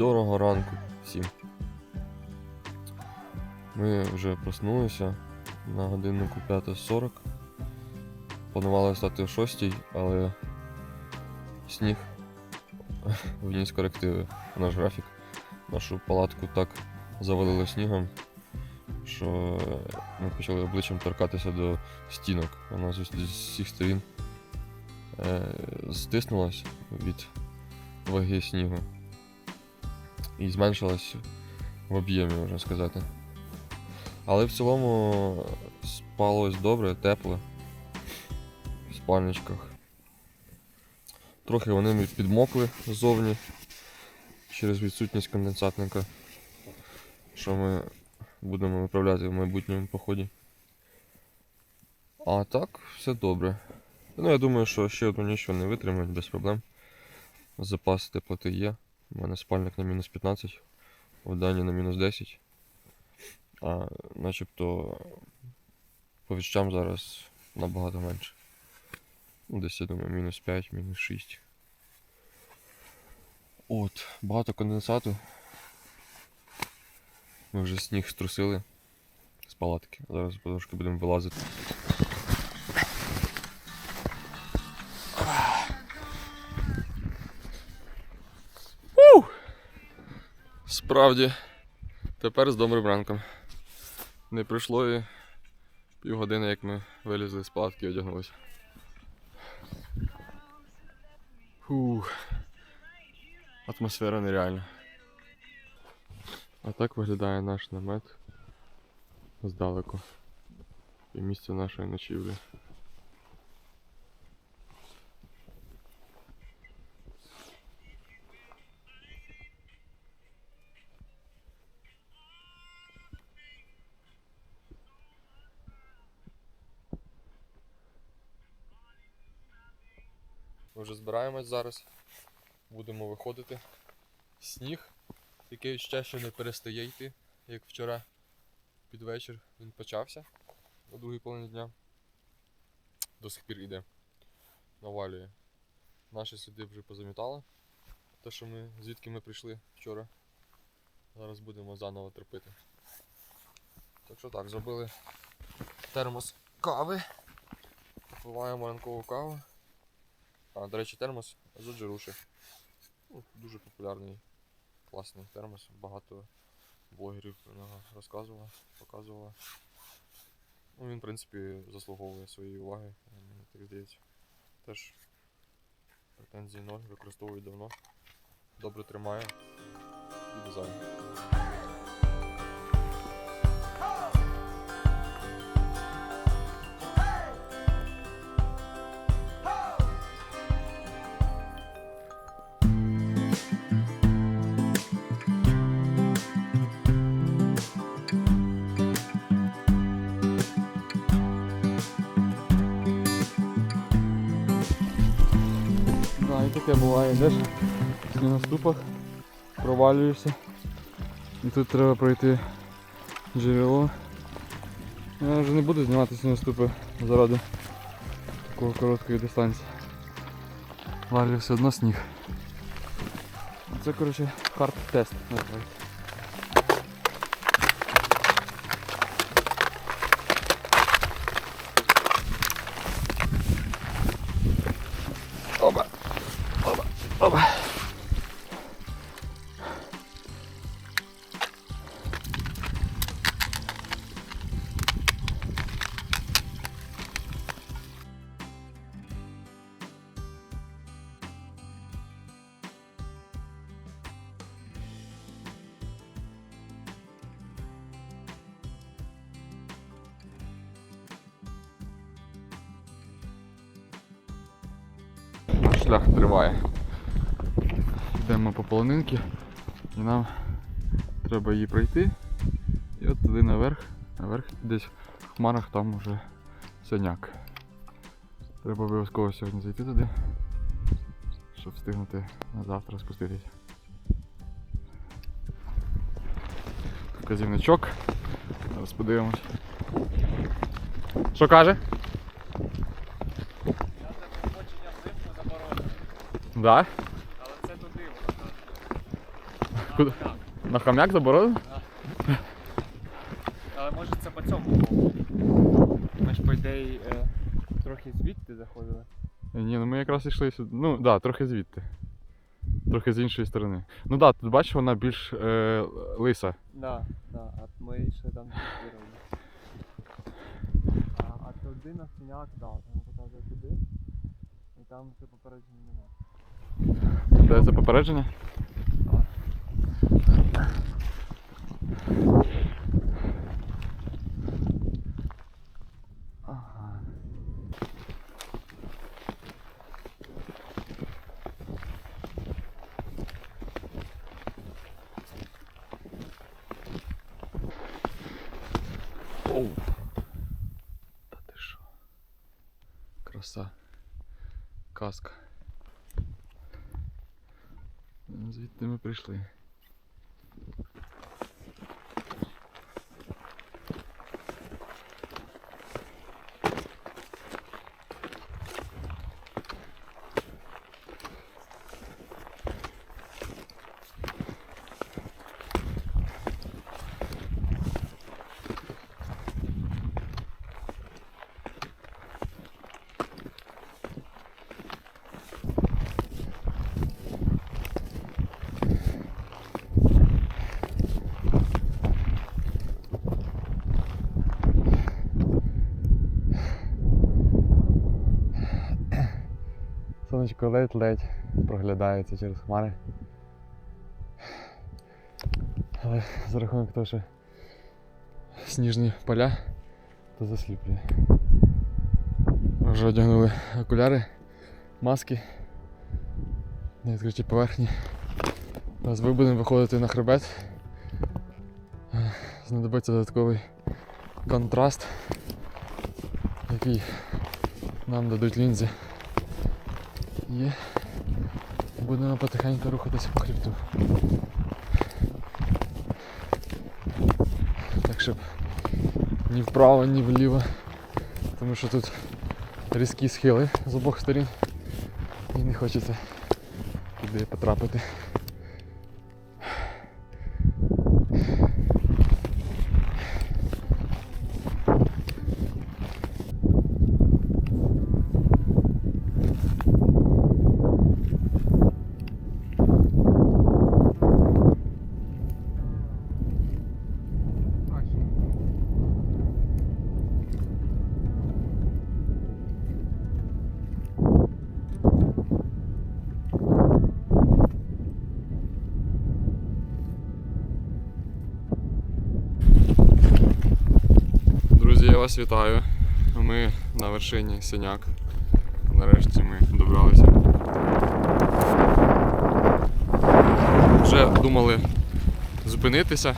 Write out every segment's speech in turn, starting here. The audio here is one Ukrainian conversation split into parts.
Бадьорого ранку всім. Ми вже проснулися на годиннику 5.40. Планували стати о 6, але сніг вніс корективи в наш графік. Нашу палатку так завалило снігом, що ми почали обличчям торкатися до стінок. Вона з ус- з всіх сторін е, стиснулась від ваги снігу і зменшилась в об'ємі, можна сказати. Але в цілому спалось добре, тепло в спальничках. Трохи вони підмокли ззовні через відсутність конденсатника, що ми будемо виправляти в майбутньому поході. А так, все добре. Ну, я думаю, що ще одну ніч вони витримають без проблем. Запас теплоти є. У мене спальник на мінус 15, в Дані на мінус 10. А начебто по відчуттям зараз набагато менше. Ну, Десь я думаю, мінус 5, мінус 6. От, багато конденсату. Ми вже сніг струсили з палатки. Зараз потрошки будемо вилазити. Справді, тепер з добрим ранком. Не пройшло і півгодини, як ми вилізли з палатки і одягнулися. Фух. Атмосфера нереальна. А так виглядає наш намет здалеку. І місце нашої ночівлі. Збираємось зараз. Будемо виходити. Сніг, який ще ще не перестає йти, як вчора під вечір він почався о другій половині дня. До сих пір іде. Навалює. Наші сліди вже позамітали. Те, що ми, звідки ми прийшли вчора. Зараз будемо заново терпити. Так що так, зробили термос кави. Попиваємо ранкову каву. А, до речі, термос з Оджируші. Ну, дуже популярний, класний термос. Багато блогерів про нього розказували, показували. Ну, він, в принципі, заслуговує своєї уваги, мені так здається. Теж претензій ноль, використовую давно. Добре тримає і дизайн. І таке буває, йдеш на наступах, провалюєшся. І тут треба пройти джерело. Я вже не буду знімати наступи заради такої короткої дистанції. Валю все одно сніг. Це коротше хард-тест називається. Шлях триває. Йдемо по полонинки і нам треба її пройти. І от туди наверх, наверх десь в хмарах там уже синяк. Треба обов'язково сьогодні зайти туди, щоб встигнути на завтра спуститися. Вказівничок. Зараз подивимось. Що каже? Да? Але це туди воно. На хам'як заборонено? Але може це по цьому боку. Ми ж по ідеї е, трохи звідти заходили. Ні, ну ми якраз йшли сюди. Ну, так, да, трохи звідти. Трохи з іншої сторони. Ну так, да, тут бачиш, вона більш е, лиса. Да, да, а ми йшли там. А, а туди на синяк, да, там показує туди. І там це попередження немає. Де це попередження? Звідти Сонечко ледь-ледь проглядається через хмари. Але за рахунок того, що сніжні поля, то засліплює. Ми вже одягнули окуляри, маски на відкритій поверхні. Зараз ми будемо виходити на хребет. Знадобиться додатковий контраст, який нам дадуть лінзи. І будемо потихеньку рухатися по хребту. Так щоб ні вправо, ні вліво. Тому що тут різкі схили з обох сторін. І не хочеться туди потрапити. Вас вітаю. Ми на вершині Синяк. Нарешті ми добралися. Вже думали зупинитися,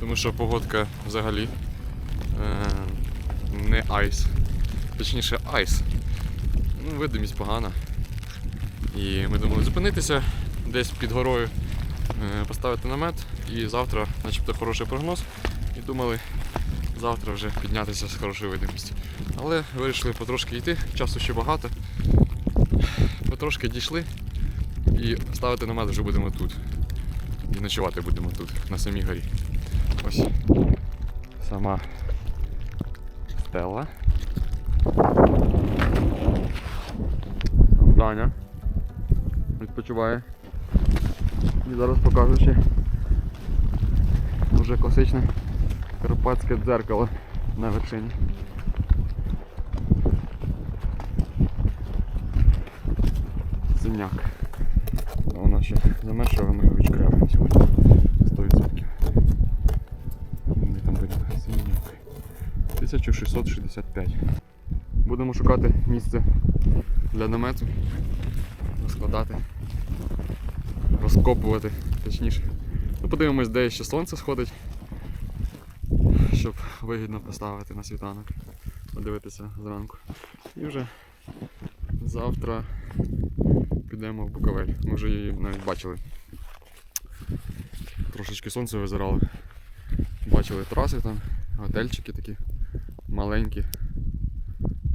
тому що погодка взагалі е, не айс. Точніше айс. Ну, видимість погана. І ми думали зупинитися десь під горою, е, поставити намет і завтра, начебто хороший прогноз. І думали завтра вже піднятися з хорошою видимістю. Але вирішили потрошки йти, часу ще багато. Потрошки дійшли і ставити намет вже будемо тут. І ночувати будемо тут, на самій горі. Ось сама стела. Даня відпочиває. І зараз покажу ще вже класичне карпатське дзеркало на вершині. Синяк. А Вона ще замешала, ми його відкриємо сьогодні. 100%. Не там видно синяк. 1665. Будемо шукати місце для намету, розкладати, розкопувати, точніше. Ну, подивимось, де ще сонце сходить щоб вигідно поставити на світанок, подивитися зранку. І вже завтра підемо в Буковель. Ми вже її навіть бачили. Трошечки сонце визирало. Бачили траси там, готельчики такі маленькі,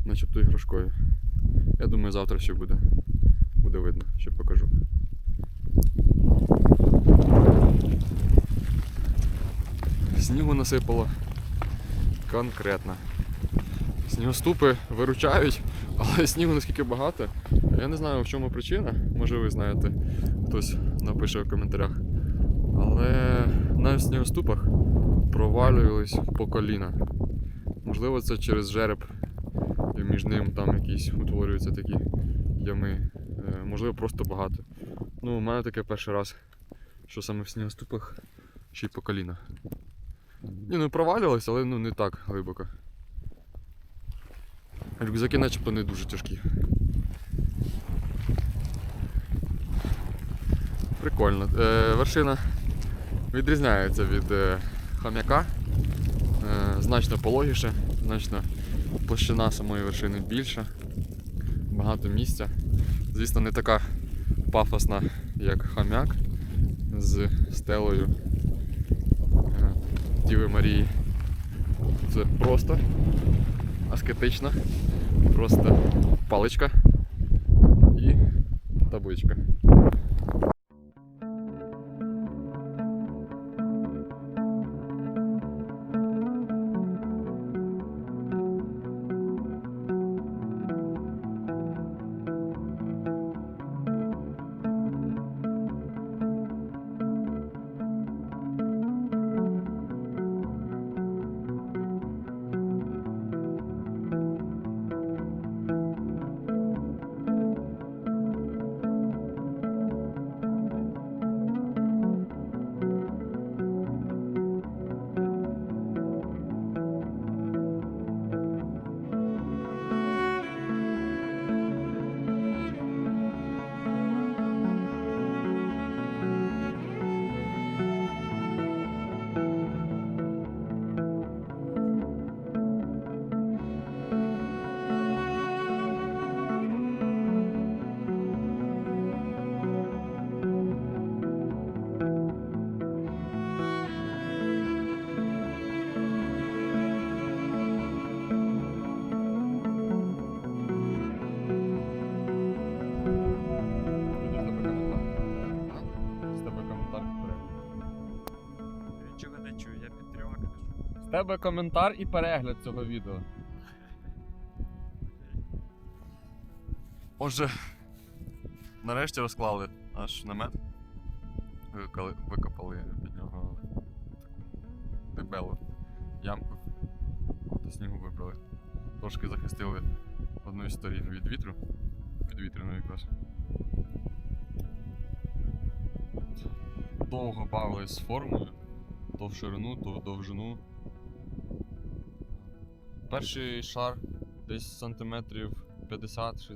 начебто іграшкові. Я думаю, завтра ще буде, буде видно, ще покажу. снігу насипало. Конкретно. Снігоступи виручають, але снігу наскільки багато. Я не знаю в чому причина. Може ви знаєте, хтось напише в коментарях. Але навіть в снігоступах провалювались по коліна. Можливо, це через жереб, і між ним там якісь утворюються такі ями. Е, Можливо, просто багато. Ну, у мене таке перший раз, що саме в снігоступах ще й по коліна. Ні, ну провалювалось, але ну не так глибоко. Рюкзаки начебто не дуже тяжкі. Прикольно. Е, вершина відрізняється від е, хам'яка. Е, значно пологіше, значно площина самої вершини більша, багато місця. Звісно, не така пафосна, як хам'як з стелою Діви Марії. Це просто аскетично, просто паличка тебе коментар і перегляд цього відео. Отже, нарешті розклали наш намет. Викопали, викопали під нього таку дебелу ямку. От снігу вибрали. Трошки захистили одну із сторін від вітру. Від вітряної якраз. Довго бавились з формою то в ширину, то в довжину. Перший шар десь сантиметрів 50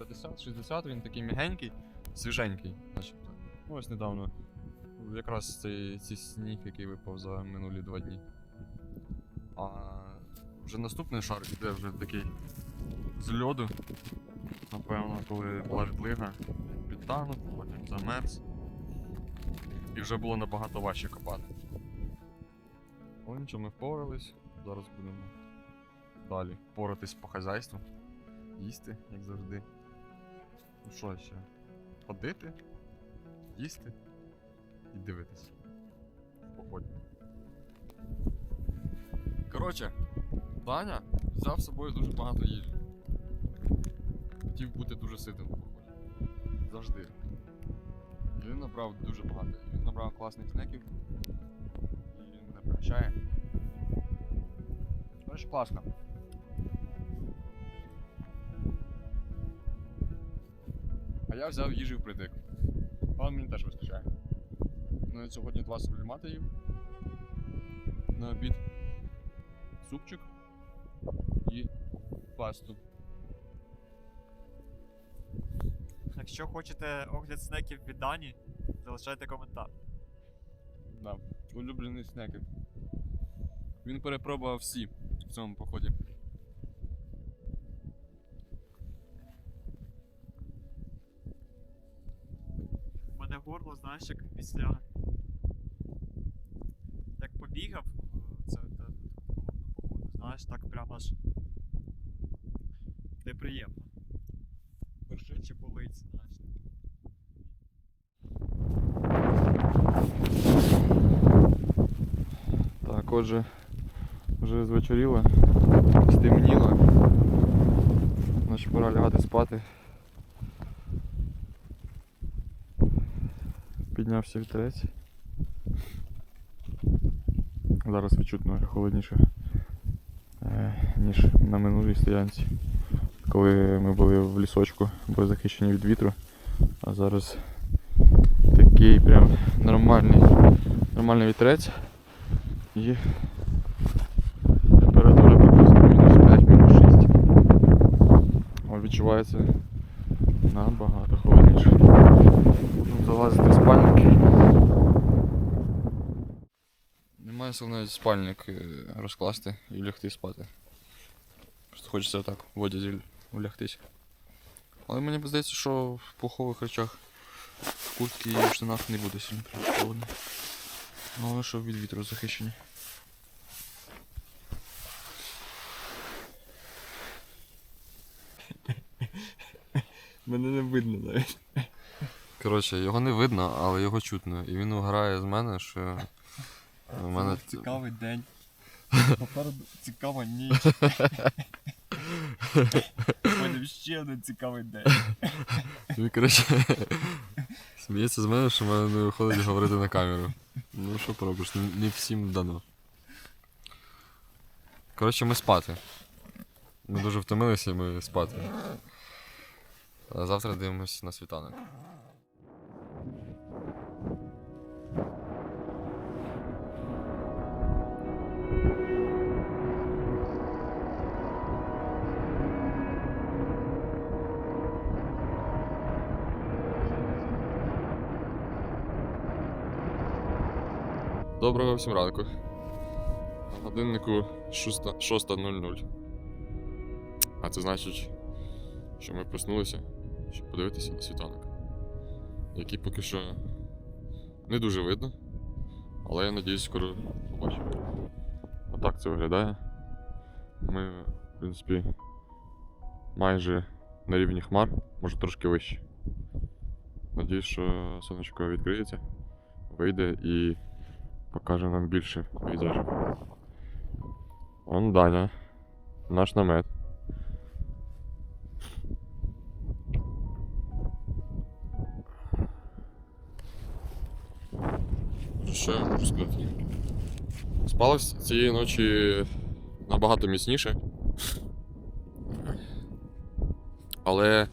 50-60, він такий м'ягенький, свіженький, начебто. Ну, Ось недавно. Якраз цей, цей сніг, який випав за минулі два дні. А вже наступний шар іде вже такий з льоду. Напевно, коли була ждлига, підтанув, потім замерз. І вже було набагато важче копати. Але нічого, ми впорались. Зараз будемо далі поратись по хазяйству. Їсти, як завжди. Ну що ще? Ходити, їсти і дивитись. В поході. Коротше, Даня взяв з собою дуже багато їжі. Хотів бути дуже ситим поході. Завжди. Він набрав дуже багато. Він набрав класних снеків. І він не прощає. Коротше, класно. А я взяв їжі впритик. Але мені теж вистачає. Ну, я сьогодні два сублімати їв. На обід. Супчик і пасту. Якщо хочете огляд снеків від Дані, залишайте коментар. Да, улюблений снеки. Він перепробував всі в цьому поході. Знаєш, як після. Як побігав, це та, походу, знаєш, так прямо аж неприємно. Чи болить, знаєш. Так, отже, вже звечоріло, стемніло. Значить пора лягати спати. Піднявся вітерець. Зараз відчутно холодніше, е, ніж на минулій стоянці, коли ми були в лісочку, були захищені від вітру. А зараз такий прям нормальний, нормальний вітерець і температура приблизно мінус 5, мінус 6. О, відчувається набагато холодніше. Залазити в спальник. Немає сил навіть спальник розкласти і лягти спати. Просто хочеться отак в одязі улягтись. Але мені здається, що в пухових речах в куртці і в штанах не буде сильно холодно. Головне, що від вітру захищені. Мене не видно навіть. Коротше, його не видно, але його чутно. І він уграє з мене, що у мене Цікавий день. Попереду цікава ніч. Потім ще один цікавий день. Він, коротше, сміється з мене, що в мене не виходить говорити на камеру. Ну що поробиш, не, не всім дано. Коротше, ми спати. Ми дуже втомилися, і ми спати. А завтра дивимось на світанок. Доброго всім ранку. Годиннику 6.00. А це значить, що ми проснулися, щоб подивитися на світанок. Який поки що не дуже видно. Але я надіюсь, скоро побачимо. Отак це виглядає. Ми, в принципі, майже на рівні хмар, може трошки вище. Надіюсь, що сонечко відкриється, вийде і покаже нам більше пейзажів. Он Даня, наш намет. Що я можу сказати? Спалось цієї ночі набагато міцніше. Але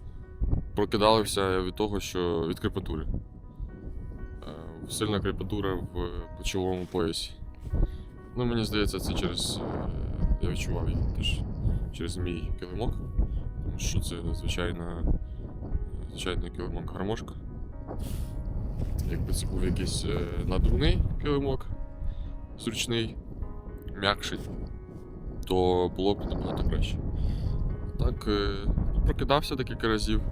прокидалися від того, що від крепатури. Е, Сильна крепатура в плечовому поясі. Ну, мені здається, це через. е, Я відчував її теж через мій килимок. Тому що це звичайна, звичайний килимок гармошка. Якби це був якийсь е, надувний килимок, зручний, м'якший, то було б набагато краще. Так, е, прокидався декілька разів. Е,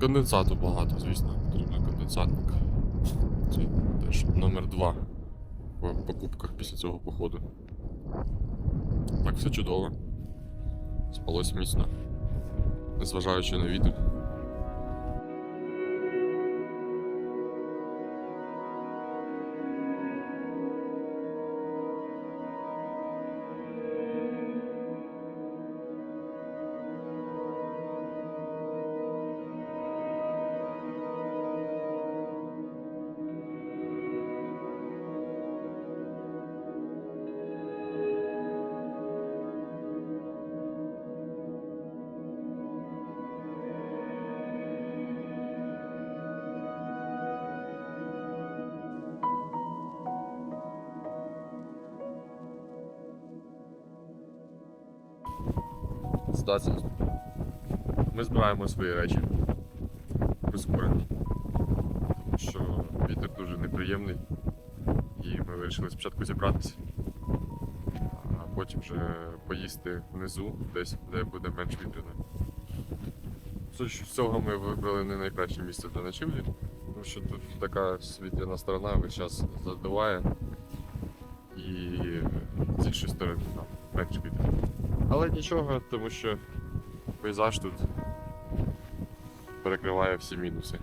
Конденсату багато, звісно, потрібен конденсатник. Це теж номер два в покупках після цього походу. Так, все чудово. Спалось міцно, незважаючи на вітер. Ситуація. Ми збираємо свої речі прискорено. Тому що вітер дуже неприємний. І ми вирішили спочатку зібратися, а потім вже поїсти внизу, десь, де буде менш вітряно. З цього ми вибрали не найкраще місце для ночівлі, тому що тут така світляна сторона весь час задуває і з іншої сторони там менш вітряно. Але нічого, тому що пейзаж тут перекриває всі мінуси.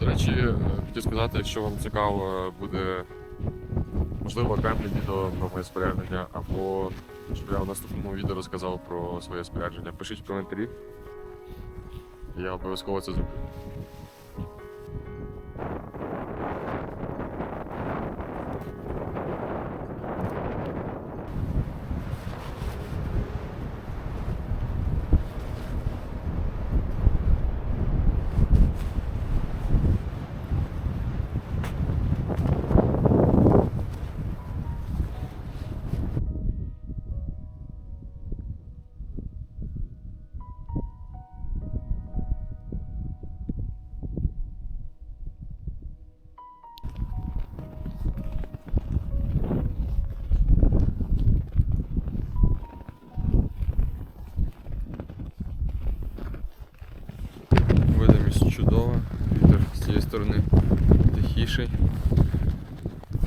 До речі, е, хотів сказати, якщо вам цікаво буде можливо окреме відео про моє спорядження, або щоб я в наступному відео розказав про своє спорядження, пишіть в коментарі. Я обов'язково це зроблю.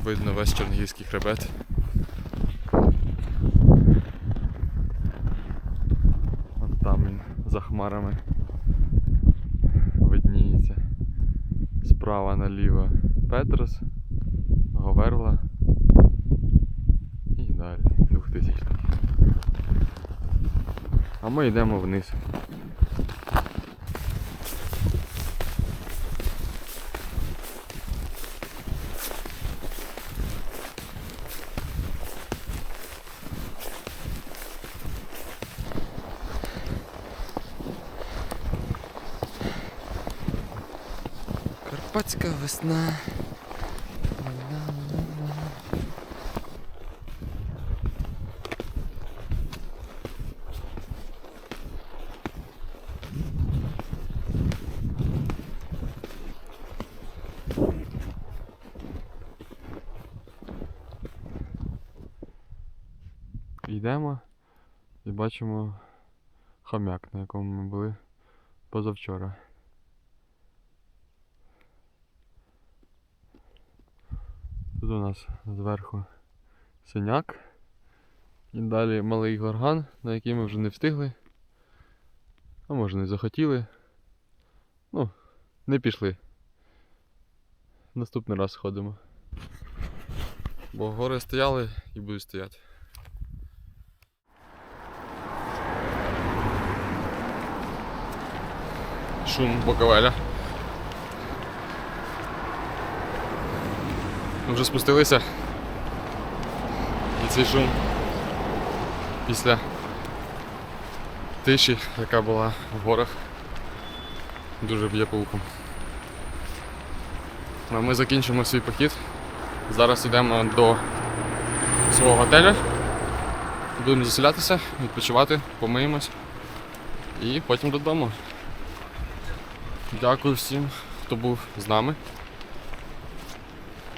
Видно весь Чернігівський хребет. Вон там він за хмарами видніється. Справа наліво Петрос, Говерла і далі 2000. А ми йдемо вниз. Карпатська весна. Йдемо і бачимо хомяк, на якому ми були позавчора. У нас зверху синяк. І далі малий горган, на який ми вже не встигли. А може не захотіли. Ну, не пішли. Наступний раз сходимо. Бо гори стояли і будуть стояти. Шум Боковеля. Ми вже спустилися. І цей шум після тиші, яка була в горах, дуже б'є по уху. А ми закінчимо свій похід. Зараз йдемо до свого готеля. Будемо заселятися, відпочивати, помиємось і потім додому. Дякую всім, хто був з нами.